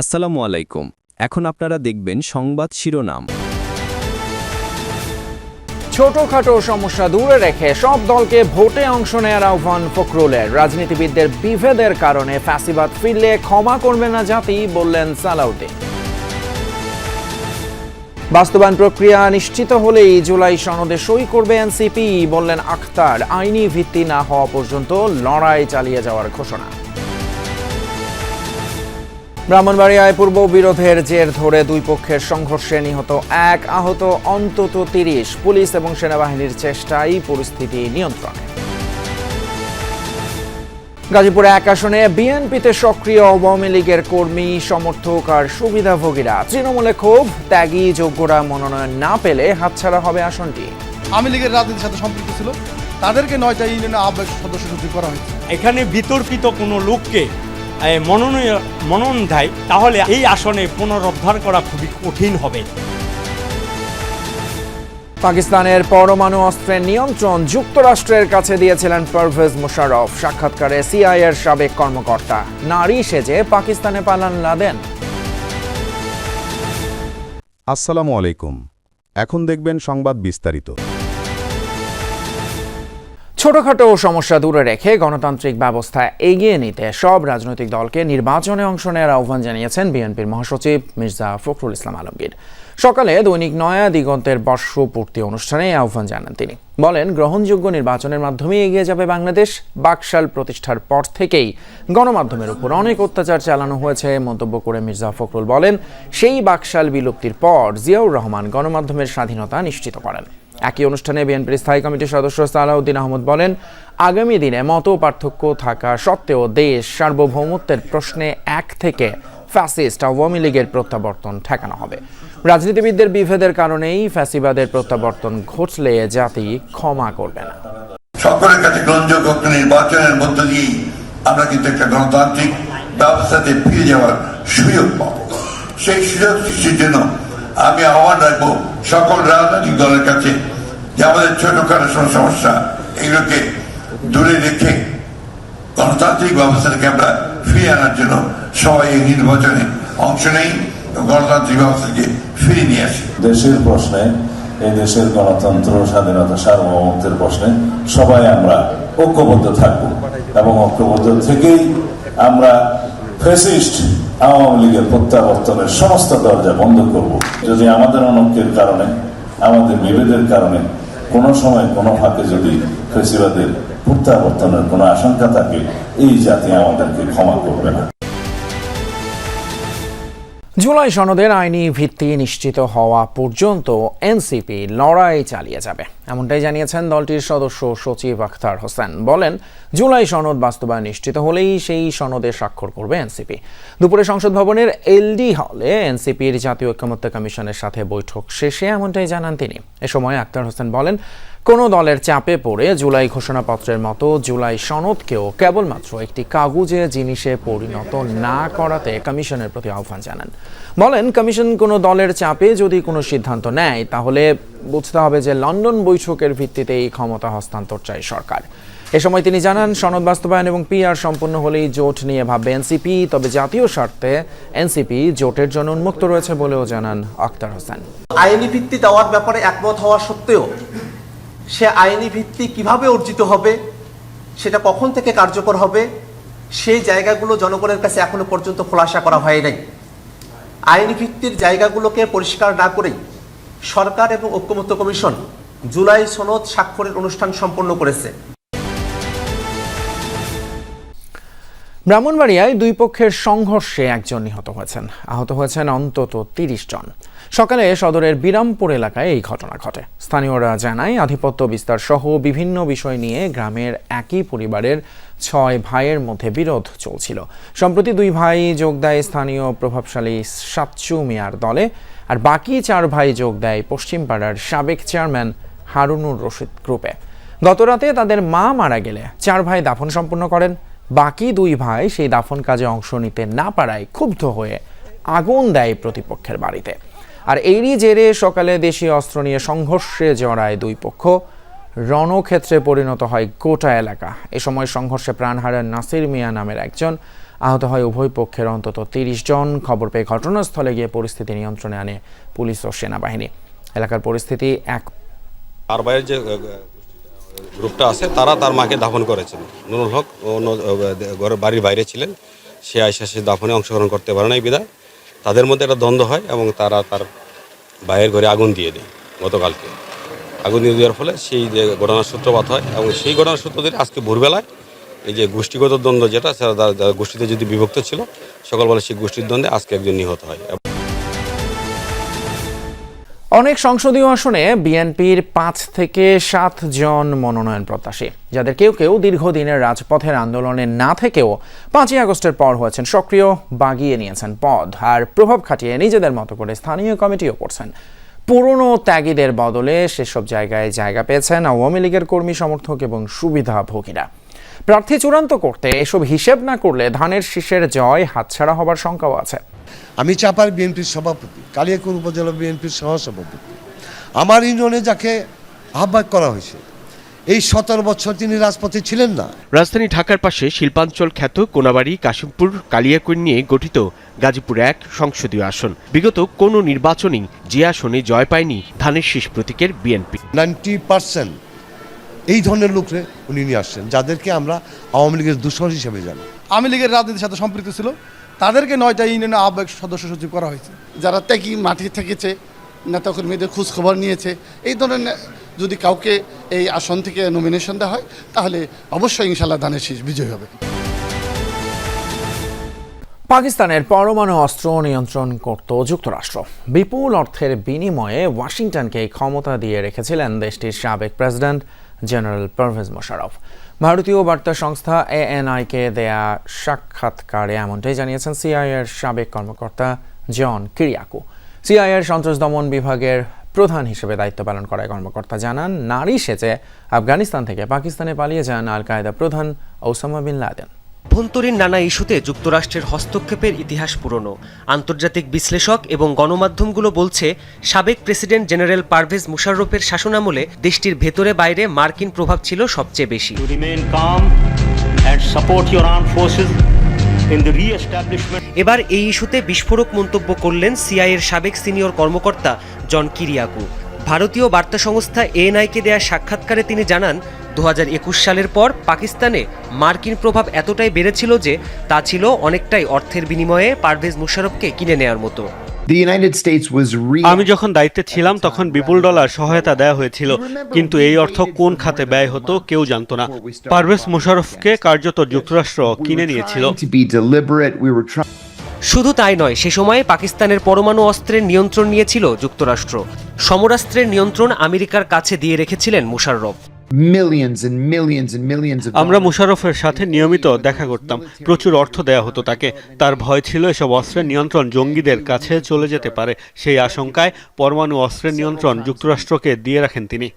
আসসালামু আলাইকুম। এখন আপনারা দেখবেন সংবাদ শিরোনাম। ছোটখাটো সমস্যা দূরে রেখে সব দলকে ভোটে অংশ নেওয়ার আহ্বান ফখরুলের। রাজনীতিবিদদের বিভেদের কারণে ফ্যাসিবাদ ফিরলে ক্ষমা করবে না জাতি, বললেন সালাউদ্দিন। বাস্তবায়ন প্রক্রিয়া নিশ্চিত হলেই জুলাই সনদে সই করবে এনসিপি, বললেন আখতার। আইনি ভিত্তি না হওয়া পর্যন্ত লড়াই চালিয়ে যাওয়ার ঘোষণা। ব্রাহ্মণবাড়িয়ায় পূর্ব বিরোধের জের ধরে দুই পক্ষের সংঘর্ষে নিহত এক আহত অন্তত তিরিশ। পুলিশ এবং সেনাবাহিনীর চেষ্টায় পরিস্থিতি নিয়ন্ত্রণে। গাজীপুরে এক আসনে বিএনপিতে সক্রিয় আওয়ামী লীগের কর্মী সমর্থক আর সুবিধাভোগীরা। তৃণমূলে ক্ষোভ ত্যাগী যোগ্যরা মনোনয়ন না পেলে হাতছাড়া হবে আসনটি। আওয়ামী লীগের রাজনীতির সাথে সম্পৃক্ত ছিল। তাদেরকে নয়টা ইউনিয়নের আহ্বায়ক সদস্য করা হয়েছে। এখানে বিতর্কিত কোনো লোককে মনোনয়ন মনোনয়ন দেয় তাহলে এই আসনে পুনরুদ্ধার করা খুবই কঠিন হবে। পাকিস্তানের পরমাণু অস্ত্রের নিয়ন্ত্রণ যুক্তরাষ্ট্রের কাছে দিয়েছিলেন পারভেজ মুশারফ সাক্ষাৎকারে সিআইএর সাবেক কর্মকর্তা। নারী সেজে পাকিস্তানে পালান লাদেন। আসসালামু আলাইকুম। এখন দেখবেন সংবাদ বিস্তারিত। ছোটখাটো সমস্যা দূরে রেখে গণতান্ত্রিক ব্যবস্থা এগিয়ে নিতে সব রাজনৈতিক দলকে নির্বাচনে অংশ নেওয়ার আহ্বান জানিয়েছেন বিএনপির মহাসচিব মির্জা ফখরুল ইসলাম আলমগীর। সকালে দৈনিক নয়া দিগন্তের বর্ষপূর্তি অনুষ্ঠানে আহ্বান জানান তিনি। বলেন, গ্রহণযোগ্য নির্বাচনের মাধ্যমে এগিয়ে যাবে বাংলাদেশ। বাকশাল প্রতিষ্ঠার পর থেকেই গণমাধ্যমের উপর অনেক অত্যাচার চালানো হয়েছে, মন্তব্য করে মির্জা ফখরুল বলেন, সেই বাকশাল বিলুপ্তির পর জিয়াউর রহমান গণমাধ্যমের স্বাধীনতা নিশ্চিত করেন। একই অনুষ্ঠানে বিএনপির স্থায়ী কমিটির সদস্য সালাউদ্দিন আহমদ বলেন, আগামী দিনে মত পার্থক্য থাকা সত্ত্বেও দেশ সার্বভৌমত্বের প্রশ্নে এক থেকে ফ্যাসিস্ট আওয়ামী লীগের প্রত্যাবর্তন ঠেকানো হবে। রাজনীতিবিদদের বিভেদের কারণেই ফ্যাসিবাদের প্রত্যাবর্তন ঘটলে জাতি ক্ষমা করবে না। সকলের কাছে গ্রহণযোগ্য নির্বাচনের মধ্য দিয়েই আমরা কিন্তু একটা গণতান্ত্রিক ব্যবস্থাতে ফিরে যাওয়ার সুযোগ পাব। সেই সুযোগ সৃষ্টির জন্য আমি আহ্বান রাখব সকল রাজনৈতিক দলের কাছে যে আমাদের ছোটখাটো সমস্যা এগুলোকে দূরে রেখে গণতান্ত্রিক ব্যবস্থাটাকে আমরা ফিরিয়ে আনার জন্য সবাই এই নির্বাচনে অংশ নেই গণতান্ত্রিক ব্যবস্থাকে ফিরিয়ে নিয়ে আসি। দেশের প্রশ্নে, এই দেশের গণতন্ত্র, স্বাধীনতা, সার্বভৌমত্বের প্রশ্নে সবাই আমরা ঐক্যবদ্ধ থাকব এবং ঐক্যবদ্ধ থেকেই আমরা ফেসিস্ট আওয়ামী লীগের প্রত্যাবর্তনের সমস্ত দরজা বন্ধ করব। যদি আমাদের অনৈক্যের কারণে, আমাদের বিভেদের কারণে কোনো সময় কোনো ফাঁকে যদি ফেসিবাদের প্রত্যাবর্তনের কোনো আশঙ্কা থাকে, এই জাতি আমাদেরকে ক্ষমা করবে না। জুলাই সনদের আইনি ভিত্তি নিশ্চিত হওয়া পর্যন্ত এনসিপি লড়াই চালিয়ে যাবে। এমনটাই জানিয়েছেন দলটির সদস্য সচিব আখতার হোসেন। বলেন, জুলাই সনদ বাস্তবায়ন নিশ্চিত হলেই সেই সনদে স্বাক্ষর করবে এনসিপি। দুপুরে সংসদ ভবনের এলডি হলে এনসিপির জাতীয় ঐক্যমত্য কমিশনের সাথে বৈঠক শেষে এমনটাই জানান তিনি। এ সময় আখতার হোসেন বলেন, কোনো দলের চাপে পড়ে জুলাই ঘোষণাপত্রের মতো জুলাই সনদকেও কেবলমাত্র একটি কাগুজে, জিনিসে পরিণত না করাতে কমিশনের প্রতি আহ্বান জানান। বলেন, কমিশন কোনো দলের চাপে যদি কোনো সিদ্ধান্ত নেয়, তাহলে বুঝতে হবে যে লন্ডন বৈঠকের ভিত্তিতে এই ক্ষমতা হস্তান্তর চায় সরকার। এ সময় তিনি জানান, সনদ বাস্তবায়ন এবং পিআর সম্পন্ন হলেই জোট নিয়ে ভাববে এনসিপি তবে জাতীয় স্বার্থে এনসিপি জোটের জন্য উন্মুক্ত রয়েছে বলেও জানান আখতার হোসেন। আইনি ভিত্তি দেওয়ার ব্যাপারে একমত হওয়া সত্ত্বেও সে আইনি ভিত্তি কীভাবে অর্জিত হবে, সেটা কখন থেকে কার্যকর হবে, সেই জায়গাগুলো জনগণের কাছে এখনও পর্যন্ত খোলাসা করা হয় নাই। আইনি ভিত্তির জায়গাগুলোকে পরিষ্কার না করেই সরকার এবং ঐক্যমত্য কমিশন জুলাই সনদ স্বাক্ষরের অনুষ্ঠান সম্পন্ন করেছে। ব্রাহ্মণবাড়িয়ায় দুই পক্ষের সংঘর্ষে একজন নিহত হয়েছেন। আহত হয়েছেন অন্তত তিরিশ জন। সকালে সদরের বিরামপুর এলাকায় এই ঘটনা ঘটে। স্থানীয়রা জানায়, আধিপত্য বিস্তার সহ বিভিন্ন বিষয় নিয়ে গ্রামের একই পরিবারের ছয় ভাইয়ের মধ্যে বিরোধ চলছিল। সম্প্রতি দুই ভাই যোগ দেয় স্থানীয় প্রভাবশালী সাতচু মিয়ার দলে, আর বাকি চার ভাই যোগ দেয় পশ্চিমপাড়ার সাবেক চেয়ারম্যান হারুনুর রশিদ গ্রুপে। গতরাতে তাদের মা মারা গেলে চার ভাই দাফন সম্পন্ন করেন। বাকি দুই ভাই সেই দাফন কাজে অংশ নিতে না পারায় ক্ষুব্ধ হয়ে আগুন দেয় প্রতিপক্ষের বাড়িতে। আর এরই জেরে সকালে দেশীয় অস্ত্র নিয়ে সংঘর্ষে জড়ায় দুই পক্ষ। রণক্ষেত্রে পরিণত হয় গোটা এলাকা। এ সময় সংঘর্ষে প্রাণ হারান নাসির মিয়া নামের একজন। আহত হয় উভয় পক্ষের অন্তত তিরিশ জন। খবর পেয়ে ঘটনাস্থলে গিয়ে পরিস্থিতি নিয়ন্ত্রণে আনে পুলিশ ও সেনাবাহিনী। এলাকার পরিস্থিতি এক গ্রুপটা আছে, তারা তার মাকে দাফন করেছেন। নুরুল হক ও ঘরের বাড়ির বাইরে ছিলেন। সে আইসা সে দাফনে অংশগ্রহণ করতে পারে নাই বিদায় তাদের মধ্যে একটা দ্বন্দ্ব হয় এবং তারা তার ভাইয়ের ঘরে আগুন দিয়ে দেয় গতকালকে। আগুন দিয়ে দেওয়ার ফলে সেই যে ঘটনার সূত্রপাত হয় এবং সেই ঘটনার সূত্র ধরে আজকে ভোরবেলায় এই যে গোষ্ঠীগত দ্বন্দ্ব যেটা গোষ্ঠীতে যদি বিভক্ত ছিল সকালবেলা সেই গোষ্ঠীর দ্বন্দ্বে আজকে একজন নিহত হয়। অনেক সংসদীয় আসনে বিএনপির পাঁচ থেকে সাত জন মনোনয়ন প্রত্যাশী, যাদের কেউ কেউ দীর্ঘদিনের রাজপথের আন্দোলনে না থেকেও পাঁচই আগস্টের পর হয়েছেন সক্রিয়, বাগিয়ে নিয়েছেন পদ আর প্রভাব খাটিয়ে নিজেদের মতো করে স্থানীয় কমিটিও করছেন। পুরনো ত্যাগীদের বদলে সেসব জায়গায় জায়গা পেয়েছেন আওয়ামী লীগের কর্মী সমর্থক এবং সুবিধাভোগীরা। প্রার্থী চূড়ান্ত করতে এসব হিসেব না করলে ধানের শীষের জয় হাতছাড়া হবার শঙ্কাও আছে। আমি চাপার বিএনপির সভাপতি কালিয়াকুর উপজেলা বিএনপির সহসভাপতি। আমার ইউনিয়নে যাকে আহ্বায়ক করা হয়েছে এই সতেরো বছর তিনি রাজপথে ছিলেন না। রাজধানী ঢাকার পাশে শিল্পাঞ্চল খ্যাত কোনাবাড়ি কাশিমপুর কালিয়াকৈর নিয়ে গঠিত গাজীপুর এক সংসদীয় আসন। বিগত কোনো নির্বাচনেই যে আসনে জয় পায়নি ধানের শীষ প্রতীকের বিএনপি। নাইনটি পার্সেন্ট এই ধরনের লোকরে উনি নিয়ে আসছেন যাদেরকে আমরা আওয়ামী লীগের দূষণ হিসেবে জানি। আওয়ামী লীগের রাজনীতির সাথে সম্পৃক্ত ছিল। তাদেরকে নয়টা ইউনিয়নের আহ্বায়ক সদস্য সচিব করা হয়েছে। যারা ত্যাগী মাটি থেকেছে নেতাকর্মীদের খোঁজ খবর নিয়েছে এই ধরনের যদি কাউকে এই আসন থেকে নমিনেশন দেওয়া হয় তাহলে অবশ্যই ইনশাল্লাহ ধানের শীষ বিজয়ী হবে। পাকিস্তানের পরমাণু অস্ত্র নিয়ন্ত্রণ করত যুক্তরাষ্ট্র। বিপুল অর্থের বিনিময়ে ওয়াশিংটনকে ক্ষমতা দিয়ে রেখেছিলেন দেশটির সাবেক প্রেসিডেন্ট জেনারেল পারভেজ মোশারফ ভারতীয় বার্তা সংস্থা এএনআইকে দেয়া সাক্ষাৎকারে এমনটাই জানিয়েছেন সিআইএর সাবেক কর্মকর্তা জন কিরিয়াকু। সিআইএর সন্ত্রাস দমন বিভাগের প্রধান হিসেবে দায়িত্ব পালন করায় কর্মকর্তা জানান, নারী সেচে আফগানিস্তান থেকে পাকিস্তানে পালিয়ে যান আল কায়দা প্রধান ওসামা বিন লাদেন। অভ্যন্তরীণ নানা ইস্যুতে যুক্তরাষ্ট্রের হস্তক্ষেপের ইতিহাস পুরনো। আন্তর্জাতিক বিশ্লেষক এবং গণমাধ্যমগুলো বলছে সাবেক প্রেসিডেন্ট জেনারেল পারভেজ মুশাররফের শাসনামলে দেশটির ভেতরে বাইরে মার্কিন প্রভাব ছিল সবচেয়ে বেশি। এবার এই ইস্যুতে বিস্ফোরক মন্তব্য করলেন সিআইয়ের সাবেক সিনিয়র কর্মকর্তা জন কিরিয়াকু। ভারতীয় বার্তা সংস্থা এএনআইকে দেয়া সাক্ষাৎকারে তিনি জানান দু হাজার একুশ সালের পর পাকিস্তানে মার্কিন প্রভাব এতটাই বেড়েছিল যে তা ছিল অনেকটাই অর্থের বিনিময়ে পারভেজ মুশারফকে কিনে নেওয়ার মতো। আমি যখন দায়িত্বে ছিলাম তখন বিপুল ডলার সহায়তা দেওয়া হয়েছিল। কিন্তু এই অর্থ কোন খাতে ব্যয় হতো কেউ জানতো না। পারভেজ মোশাররফকে কার্যত যুক্তরাষ্ট্র কিনে নিয়েছিল। শুধু তাই নয় সে সময়ে পাকিস্তানের পরমাণু অস্ত্রের নিয়ন্ত্রণ নিয়েছিল যুক্তরাষ্ট্র। সমরাস্ত্রের নিয়ন্ত্রণ আমেরিকার কাছে দিয়ে রেখেছিলেন মুশাররফ। আমরা মুশারফের সাথে নিয়মিত দেখা করতাম। প্রচুর অর্থ দেয়া হতো তাকে। তার ভয় ছিল এসব অস্ত্রের নিয়ন্ত্রণ জঙ্গিদের কাছে চলে যেতে পারে। সেই আশঙ্কায় পরমাণু অস্ত্রের নিয়ন্ত্রণ যুক্তরাষ্ট্রকে দিয়ে রাখেন তিনি।